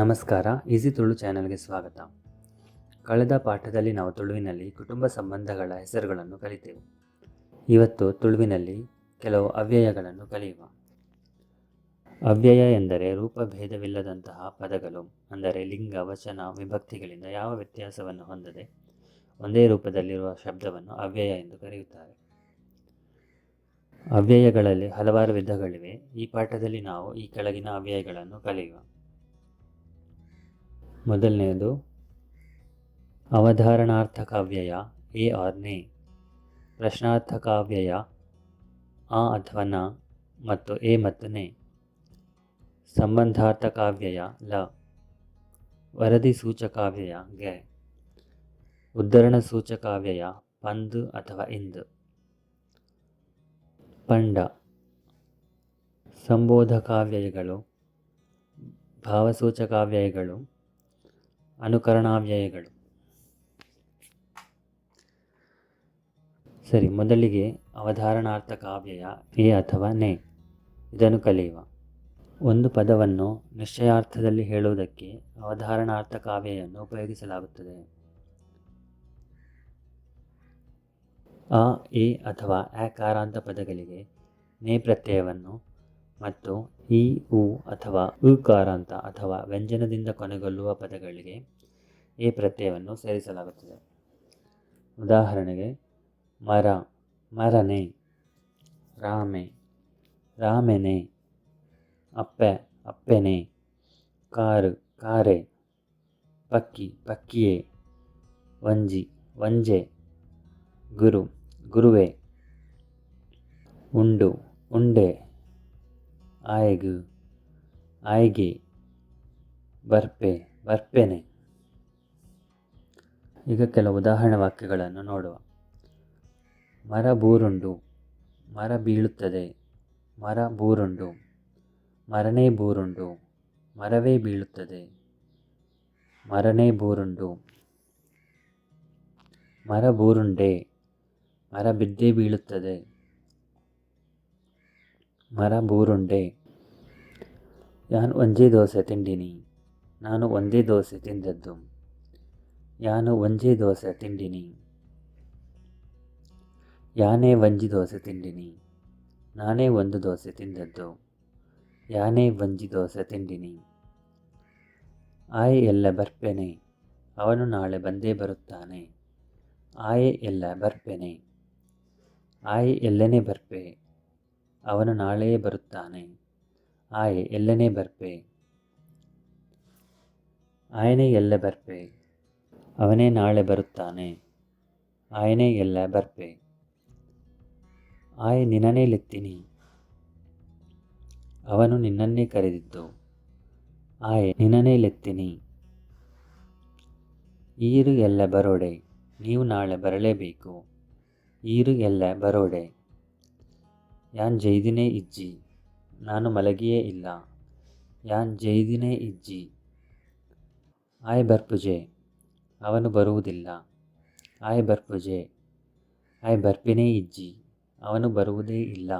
ನಮಸ್ಕಾರ, ಈಸಿ ತುಳು ಚಾನೆಲ್ಗೆ ಸ್ವಾಗತ. ಕಳೆದ ಪಾಠದಲ್ಲಿ ನಾವು ತುಳುವಿನಲ್ಲಿ ಕುಟುಂಬ ಸಂಬಂಧಗಳ ಹೆಸರುಗಳನ್ನು ಕಲಿತೆವು. ಇವತ್ತು ತುಳುವಿನಲ್ಲಿ ಕೆಲವು ಅವ್ಯಯಗಳನ್ನು ಕಲಿಯುವ. ಅವ್ಯಯ ಎಂದರೆ ರೂಪಭೇದವಿಲ್ಲದಂತಹ ಪದಗಳು, ಅಂದರೆ ಲಿಂಗ, ವಚನ, ವಿಭಕ್ತಿಗಳಿಂದ ಯಾವ ವ್ಯತ್ಯಾಸವನ್ನು ಹೊಂದದೆ ಒಂದೇ ರೂಪದಲ್ಲಿರುವ ಶಬ್ದವನ್ನು ಅವ್ಯಯ ಎಂದು ಕರೆಯುತ್ತಾರೆ. ಅವ್ಯಯಗಳಲ್ಲಿ ಹಲವಾರು ವಿಧಗಳಿವೆ. ಈ ಪಾಠದಲ್ಲಿ ನಾವು ಈ ಕೆಳಗಿನ ಅವ್ಯಯಗಳನ್ನು ಕಲಿಯುವ. ಮೊದಲನೆಯದು, ಅವಧಾರಣಾರ್ಥಕಾವ್ಯಯ, ಎ ಆರ್ ನೇ. ಪ್ರಶ್ನಾರ್ಥ ಅವ್ಯಯ ಆ ಅಥವಾ ನ ಮತ್ತು ಎ ಮತ್ತು ನೆ. ಸಂಬಂಧಾರ್ಥಕಾವ್ಯಯ, ಲ. ವರದಿ ಸೂಚಕಾವ್ಯಯ, ಗೆ. ಉದ್ಧರಣ ಸೂಚಕಾವ್ಯಯ, ಪಂದ್ ಅಥವಾ ಇಂದು. ಪಂಡ. ಸಂಬೋಧಕಾವ್ಯಯಗಳು, ಭಾವಸೂಚಕಾವ್ಯಯಗಳು ಅನುಕರಣಾವ್ಯಯಗಳು. ಸರಿ, ಮೊದಲಿಗೆ ಅವಧಾರಣಾರ್ಥಕ ಅವ್ಯಯ, ಎ ಅಥವಾ ನೆ. ಇದನ್ನು ಕಲಿಯುವ. ಒಂದು ಪದವನ್ನು ನಿಶ್ಚಯಾರ್ಥದಲ್ಲಿ ಹೇಳುವುದಕ್ಕೆ ಅವಧಾರಣಾರ್ಥಕ ಅವ್ಯಯನ್ನು ಉಪಯೋಗಿಸಲಾಗುತ್ತದೆ. ಆ ಎ ಅಥವಾ ಆಕಾರಾಂತ ಪದಗಳಿಗೆ ನೇ ಪ್ರತ್ಯಯವನ್ನು ಮತ್ತು ಇ ಉ ಅಥವಾ ಉಕಾರಾಂತ ಅಥವಾ ವ್ಯಂಜನದಿಂದ ಕೊನೆಗೊಳ್ಳುವ ಪದಗಳಿಗೆ ಎ ಪ್ರತ್ಯಯವನ್ನು ಸೇರಿಸಲಾಗುತ್ತದೆ. ಉದಾಹರಣೆಗೆ, ಮರ, ಮರನೆ, ರಾಮೆ, ರಾಮೆನೆ, ಅಪ್ಪೆ, ಅಪ್ಪೆನೆ, ಕಾರು, ಕಾರೆ, ಪಕ್ಕಿ, ಪಕ್ಕಿಯೇ, ವಂಜಿ, ವಂಜೆ, ಗುರು, ಗುರುವೆ, ಉಂಡು, ಉಂಡೆ. ಆಯ್ಗು, ಆಯ್ಗೆ, ಬರ್ಪೆ, ಬರ್ಪೆನೆ. ಈಗ ಕೆಲವು ಉದಾಹರಣೆ ವಾಕ್ಯಗಳನ್ನು ನೋಡುವ. ಮರ ಬೂರುಂಡು, ಮರ ಬೀಳುತ್ತದೆ, ಮರ ಬೂರುಂಡು, ಮರನೇ ಬೂರುಂಡು, ಮರವೇ ಬೀಳುತ್ತದೆ, ಮರನೇ ಬೂರುಂಡು. ಮರ ಬೂರುಂಡೆ, ಮರ ಬಿದ್ದೇ ಬೀಳುತ್ತದೆ ಮರ ಬೂರುಂಡೆ. ಯಾನು ಒಂಜಿ ದೋಸೆ ತಿಂಡಿನಿ, ನಾನು ಒಂದೇ ದೋಸೆ ತಿಂದದ್ದು. ಯಾನು ಒಂಜಿ ದೋಸೆ ತಿಂಡಿನಿ, ಯಾನೇ ಒಂಜಿ ದೋಸೆ ತಿಂಡಿನಿ, ನಾನೇ ಒಂದು ದೋಸೆ ತಿಂದದ್ದು. ಯಾನೇ ಒಂಜಿ ದೋಸೆ ತಿಂಡಿನಿ, ಆಯೆ ಎಲ್ಲ ಬರ್ಪೆನೆ, ಅವನು ನಾಳೆ ಬಂದೇ ಬರುತ್ತಾನೆ. ಆಯೆ ಎಲ್ಲ ಬರ್ಪೆನೆ, ಆಯೆ ಎಲ್ಲನೇ ಬರ್ಪೆ. ಅವನು ನಾಳೆಯೇ ಬರುತ್ತಾನೆ. ಆಯೆ, ಎಲ್ಲನೇ ಬರ್ಪೆ. ಆಯನೇ ಎಲ್ಲ ಬರ್ಪೆ. ಅವನೇ ನಾಳೆ ಬರುತ್ತಾನೆ. ಆಯನೇ ಎಲ್ಲ ಬರ್ಪೆ. ಆಯೆ ನಿನ್ನನೇ ಲೆತ್ತಿನಿ. ಅವನು ನಿನ್ನನ್ನೇ ಕರೆದಿದ್ದು. ಆಯೆ ನಿನ್ನನೇ ಲೆತ್ತಿನಿ. ಈರು ಎಲ್ಲ ಬರೋಡೆ, ನೀವು ನಾಳೆ ಬರಲೇಬೇಕು. ಈರು ಎಲ್ಲ ಬರೋಡೆ. ಯಾನ್ ಜೈದಿನೇ ಇಜ್ಜಿ, ನಾನು ಮಲಗಿಯೇ ಇಲ್ಲ. ಯಾನ್ ಜೈದಿನೇ ಇಜ್ಜಿ, ಆಯ್ ಬರ್ಪುಜೆ ಅವನು ಬರುವುದಿಲ್ಲ. ಆಯ್ ಬರ್ಪುಜೆ ಆಯ್ ಬರ್ಪಿನೇ ಇಜ್ಜಿ, ಅವನು ಬರುವುದೇ ಇಲ್ಲ.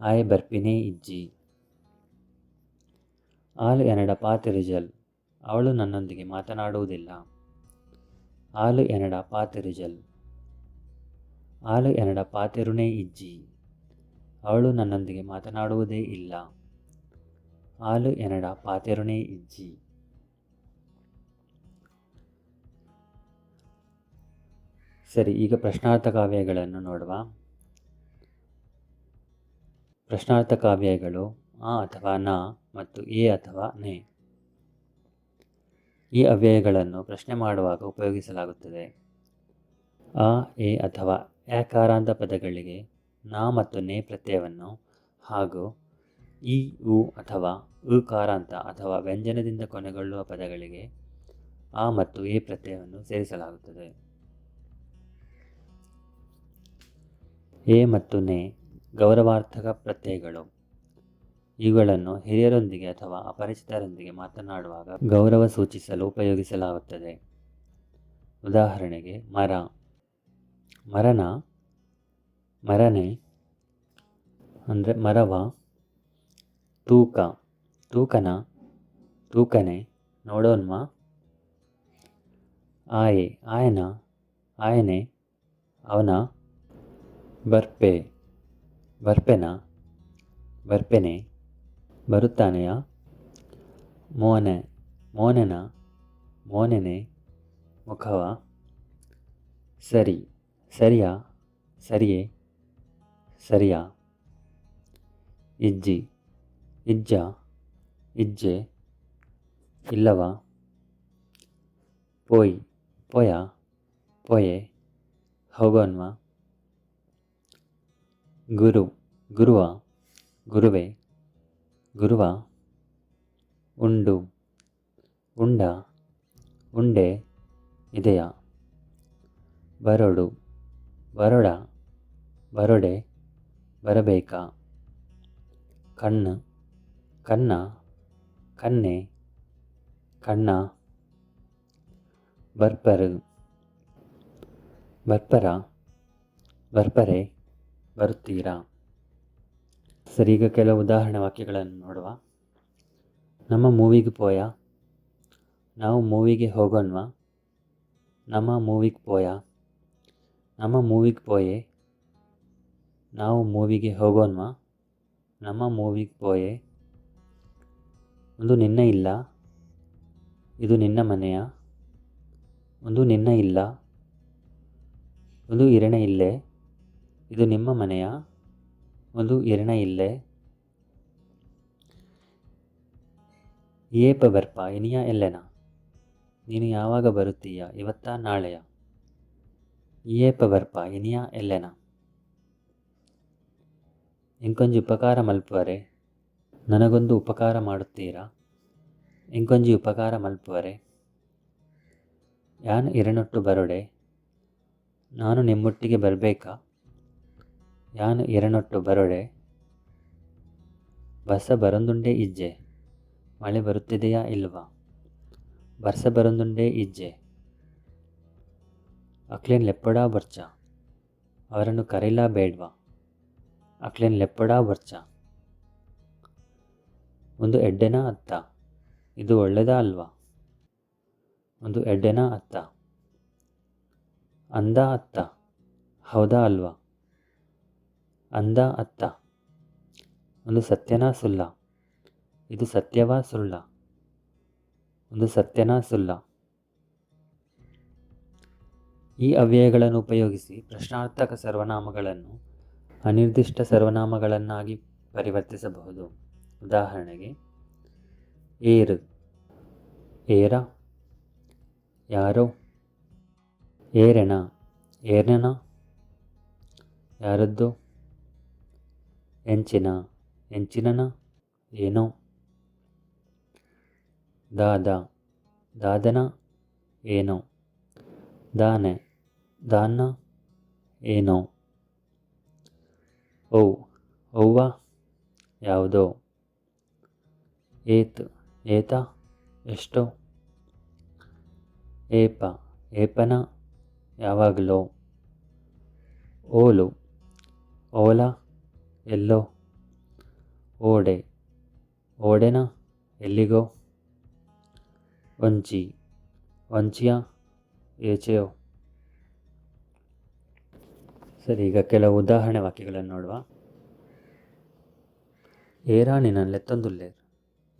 ಆಯ್ ಬರ್ಪಿನೇ ಇಜ್ಜಿ. ಆಲು ಎನಡ ಪಾತಿರಿಜಲ್ ಅವಳು ನನ್ನೊಂದಿಗೆ ಮಾತನಾಡುವುದಿಲ್ಲ. ಆಲು ಎನಡ ಪಾತಿರಿಜಲ್ ಆಲು ಎನಡ ಪಾತೆರುನೇ ಇಜ್ಜಿ. ಅವಳು ನನ್ನೊಂದಿಗೆ ಮಾತನಾಡುವುದೇ ಇಲ್ಲ. ಆಲು ಎನಡ ಪಾತೆರುನೇ ಇಜ್ಜಿ. ಸರಿ, ಈಗ ಪ್ರಶ್ನಾರ್ಥ ಕಾವ್ಯಗಳನ್ನು ನೋಡುವ. ಪ್ರಶ್ನಾರ್ಥ ಕಾವ್ಯಗಳು ಆ ಅಥವಾ ನ ಮತ್ತು ಎ ಅಥವಾ ನೆ. ಈ ಅವ್ಯಯಗಳನ್ನು ಪ್ರಶ್ನೆ ಮಾಡುವಾಗ ಉಪಯೋಗಿಸಲಾಗುತ್ತದೆ. ಆ, ಎ ಅಥವಾ ಆಕಾರಾಂತ ಪದಗಳಿಗೆ ನ ಮತ್ತು ನೇ ಪ್ರತ್ಯಯವನ್ನು ಹಾಗೂ ಇ, ಉ ಅಥವಾ ಉಕಾರಾಂತ ಅಥವಾ ವ್ಯಂಜನದಿಂದ ಕೊನೆಗೊಳ್ಳುವ ಪದಗಳಿಗೆ ಆ ಮತ್ತು ಎ ಪ್ರತ್ಯಯವನ್ನು ಸೇರಿಸಲಾಗುತ್ತದೆ. ಎ ಮತ್ತು ನೆ ಗೌರವಾರ್ಥಕ ಪ್ರತ್ಯಯಗಳು. ಇವುಗಳನ್ನು ಹಿರಿಯರೊಂದಿಗೆ ಅಥವಾ ಅಪರಿಚಿತರೊಂದಿಗೆ ಮಾತನಾಡುವಾಗ ಗೌರವ ಸೂಚಿಸಲು ಉಪಯೋಗಿಸಲಾಗುತ್ತದೆ. ಉದಾಹರಣೆಗೆ ಮರ. ಮರನ, ಮರನೆ ಅಂದರೆ ಮರವ, ತೂಕ, ತೂಕನ, ತೂಕನೆ, ನೋಡೋನ್ಮ, ಆಯೆ, ಆಯನ, ಆಯನೆ, ಅವನ, ಬರ್ಪೆ, ಬರ್ಪೆನ, ಬರ್ಪೆನೆ, ಬರುತ್ತಾನೆಯ, ಮೋನೆ, ಮೋನೆನ, ಮೋನೆನೆ, ಮುಖವ, ಸರಿ. ಸರಿಯಾ? ಸರಿಯೇ? ಸರಿಯಾ? ಇಜ್ಜಿ? ಇಜ್ಜ? ಇಜ್ಜೆ? ಇಲ್ಲವ? ಪೋಯ್? ಪೊಯ? ಪೊಯೆ? ಹೋಗೋನ್ವಾ ಗುರು? ಗುರುವ? ಗುರುವೆ? ಗುರುವ? ಉಂಡು? ಉಂಡ? ಉಂಡೆ? ಇದೆಯಾ? ಬರಡು? ಬರಡ, ಬರಡೆ, ಬರಬೇಕಾ? ಕಣ್ಣು ಕನ್ನ ಕನ್ನೆ ಕಣ್ಣ. ಬರ್ಪರು, ಬರ್ಪರ, ಬರ್ಪರೆ, ಬರುತ್ತೀರಾ? ಸರಿ, ಈಗ ಕೆಲವು ಉದಾಹರಣೆ ವಾಕ್ಯಗಳನ್ನು ನೋಡುವ. ನಮ್ಮ ಮೂವಿಗೆ ಪೋಯ, ನಾವು ಮೂವಿಗೆ ಹೋಗೋಣವಾ? ನಮ್ಮ ಮೂವಿಗೆ ಪೋಯ. ನಮ್ಮ ಮೂವಿಗೆ ಪೋಯೆ. ನಾವು ಮೂವಿಗೆ ಹೋಗೋಣ್ವಾ? ನಮ್ಮ ಮೂವಿಗೆ ಪೋಯೆ. ಒಂದು ನಿನ್ನ ಇಲ್ಲ. ಇದು ನಿನ್ನ ಮನೆಯ? ಒಂದು ನಿನ್ನ ಇಲ್ಲ. ಒಂದು ಇರಣೆ ಇಲ್ಲೇ. ಇದು ನಿಮ್ಮ ಮನೆಯ? ಒಂದು ಎರಣೆ ಇಲ್ಲೇ. ಏಪ ಬರ್ಪ ಇನಿಯ ಎಲ್ಲೆನ? ನೀನು ಯಾವಾಗ ಬರುತ್ತೀಯ? ಇವತ್ತ ನಾಳೆಯ? ಬರ್ಪ ಇನಿಯ ಎಲ್ಲೆನ? ಇಂಕೊಂಜಿ ಉಪಕಾರ ಮಲ್ಪುವರೆ, ನನಗೊಂದು ಉಪಕಾರ ಮಾಡುತ್ತೀರಾ? ಇಂಕೊಂಜಿ ಉಪಕಾರ ಮಲ್ಪುವರೆ, ಯಾನ್ ಇರನೊಟ್ಟು ಬರೋಡೆ, ನಾನು ನಿಮ್ಮೊಟ್ಟಿಗೆ ಬರಬೇಕಾ? ಯಾನ್ ಎರನೊಟ್ಟು ಬರಡೆ, ಬಸ ಬರೊಂದುಂಡೆ ಇಜ್ಜೆ, ಮಳೆ ಬರುತ್ತಿದೆಯಾ ಇಲ್ವಾ? ಬರ್ಸ ಬರೊಂದುಂಡೆ ಇಜ್ಜೆ. ಅಕ್ಲೇನ್ ಲೆಪ್ಪಡ ಬರ್ಚ? ಅವರನ್ನು ಕರೆಯಲ್ಲ ಬೇಡ್ವಾ? ಅಕ್ಲೇನ್ ಲೆಪ್ಪಡ ಬರ್ಚ? ಒಂದು ಎಡ್ಡೆನ ಅತ್ತ? ಇದು ಒಳ್ಳೆದ ಅಲ್ವಾ? ಒಂದು ಎಡ್ಡೆನ ಅತ್ತ? ಅಂದ ಅತ್ತ? ಹೌದಾ ಅಲ್ವಾ? ಅಂದ ಅತ್ತ? ಒಂದು ಸತ್ಯನಾ ಸುಳ್ಳ ಇದು ಸತ್ಯವಾ ಸುಳ್ಳ ಒಂದು ಸತ್ಯನಾ ಸುಳ್ಳ ಈ ಅವ್ಯಯಗಳನ್ನು ಉಪಯೋಗಿಸಿ ಪ್ರಶ್ನಾರ್ಥಕ ಸರ್ವನಾಮಗಳನ್ನು ಅನಿರ್ದಿಷ್ಟ ಸರ್ವನಾಮಗಳನ್ನಾಗಿ ಪರಿವರ್ತಿಸಬಹುದು. ಉದಾಹರಣೆಗೆ, ಏರು, ಏರ, ಯಾರೋ, ಏರೆಣ ಏರ್ನೆನ ಯಾರದ್ದು, ಎಂಚಿನ, ಎಂಚಿನನ, ಏನೋ, ದಾದ, ದಾದನ, ಏನೋ. ದಾನೆ, ದಾನ ಏನೋ. ಓ ಅವ್ವ ಯಾವುದೋ. ಏತ್, ಏತ, ಎಷ್ಟೋ. ಏಪ, ಏಪನ ಯಾವಾಗಲೋ. ಓಲು, ಓಲ, ಎಲ್ಲೋ. ಓಡೆ, ಓಡೆನ ಎಲ್ಲಿಗೋ. ಒಂಚಿ, ಒಂಚಿಯ ಏಚೆಯೋ ಸರಿ, ಈಗ ಕೆಲವು ಉದಾಹರಣೆ ವಾಕ್ಯಗಳನ್ನು ನೋಡುವ. ಏರಾ ನಿನ್ನಲ್ಲೆತ್ತೊಂದುಲ್ಲೇರ್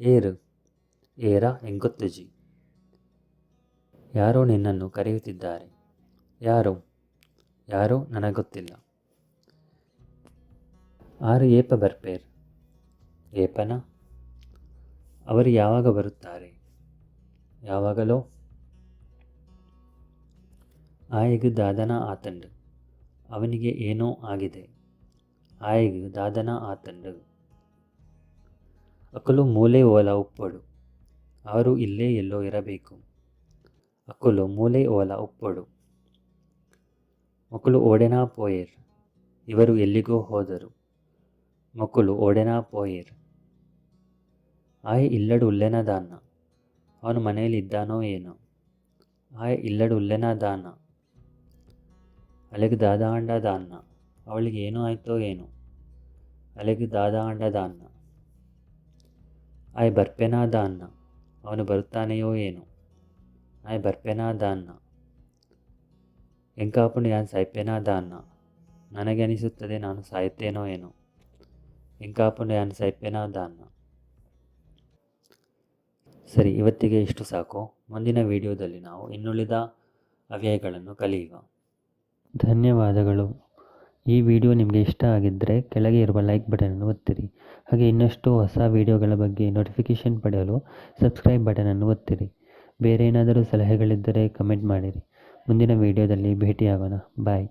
ಏರು, ಏರ ಎಂಗೊತ್ತುಜಿ ಯಾರೋ ನಿನ್ನನ್ನು ಕರೆಯುತ್ತಿದ್ದಾರೆ. ಯಾರು? ಯಾರೋ? ನನಗೊತ್ತಿಲ್ಲ. ಆರು ಏಪ ಬರ್ಪೇರ್. ಏಪನ? ಅವರು ಯಾವಾಗ ಬರುತ್ತಾರೆ? ಯಾವಾಗಲೋ? ಆಯಿಗೆ ದಾದನ ಆತಂಡ. ಅವನಿಗೆ ಏನೋ ಆಗಿದೆ. ಆಯಿಗೆ ದಾದನ ಆತಂಡು. ಅಕಲು ಮೂಲೆ ಓಲ ಉಪ್ಪಡು ಅವರು ಇಲ್ಲೇ ಎಲ್ಲೋ ಇರಬೇಕು. ಅಕಲು ಮೂಲೆ ಓಲ ಉಪ್ಪಡು ಮಕ್ಕಳು ಓಡೆನಾ ಪೋಯರ್. ಇವರು ಎಲ್ಲಿಗೋ ಹೋದರು. ಮಕ್ಕಳು ಓಡೆನಾ ಪೋಯರ್. ಆಯ್ ಇಲ್ಲಡು ಉಲ್ಲೆನ ದಾನ. ಅವನು ಮನೆಯಲ್ಲಿದ್ದಾನೋ ಏನೋ. ಆಯ್ ಇಲ್ಲಡು ಉಲ್ಲೆನ ದಾನ. ಅಲೆಗೆ ದಾದ ಅಂಡ ದಾನ್ನ. ಅವಳಿಗೆ ಏನೋ ಆಯ್ತೋ ಏನೋ. ಅಲೆಗೆ ದಾದ ಅಂಡ ಅನ್ನ ಆಯ್ ಬರ್ಪೆನಾ ಅನ್ನ ಅವನು ಬರುತ್ತಾನೆಯೋ ಏನು. ಆಯ್ ಬರ್ಪೆನಾ ದಾನ್ನ. ಎಂಕಾಪುಣ ಯಾನ್ ಸೈಪೆನಾದ ದಾನ್ನ. ನನಗೆ ಅನಿಸುತ್ತದೆ ನಾನು ಸಾಯುತ್ತೇನೋ ಏನೋ. ಎಂಕಾಪುಣ ಯಾನ್ ಸೈಪೆನಾದ ದಾನ್ನ. ಸರಿ, ಇವತ್ತಿಗೆ ಇಷ್ಟು ಸಾಕು. ಮುಂದಿನ ವಿಡಿಯೋದಲ್ಲಿ ನಾವು ಇನ್ನುಳಿದ ಅವ್ಯಯಗಳನ್ನು ಕಲಿಯುವ. ಧನ್ಯವಾದಗಳು. ಈ ವಿಡಿಯೋ ನಿಮಗೆ ಇಷ್ಟ ಆಗಿದ್ದರೆ ಕೆಳಗೆ ಇರುವ ಲೈಕ್ ಬಟನನ್ನು ಒತ್ತಿರಿ. ಹಾಗೆ ಇನ್ನಷ್ಟು ಹೊಸ ವಿಡಿಯೋಗಳ ಬಗ್ಗೆ ನೋಟಿಫಿಕೇಷನ್ ಪಡೆಯಲು ಸಬ್ಸ್ಕ್ರೈಬ್ ಬಟನನ್ನು ಒತ್ತಿರಿ. ಬೇರೆ ಏನಾದರೂ ಸಲಹೆಗಳಿದ್ದರೆ ಕಮೆಂಟ್ ಮಾಡಿರಿ. ಮುಂದಿನ ವಿಡಿಯೋದಲ್ಲಿ ಭೇಟಿಯಾಗೋಣ. ಬಾಯ್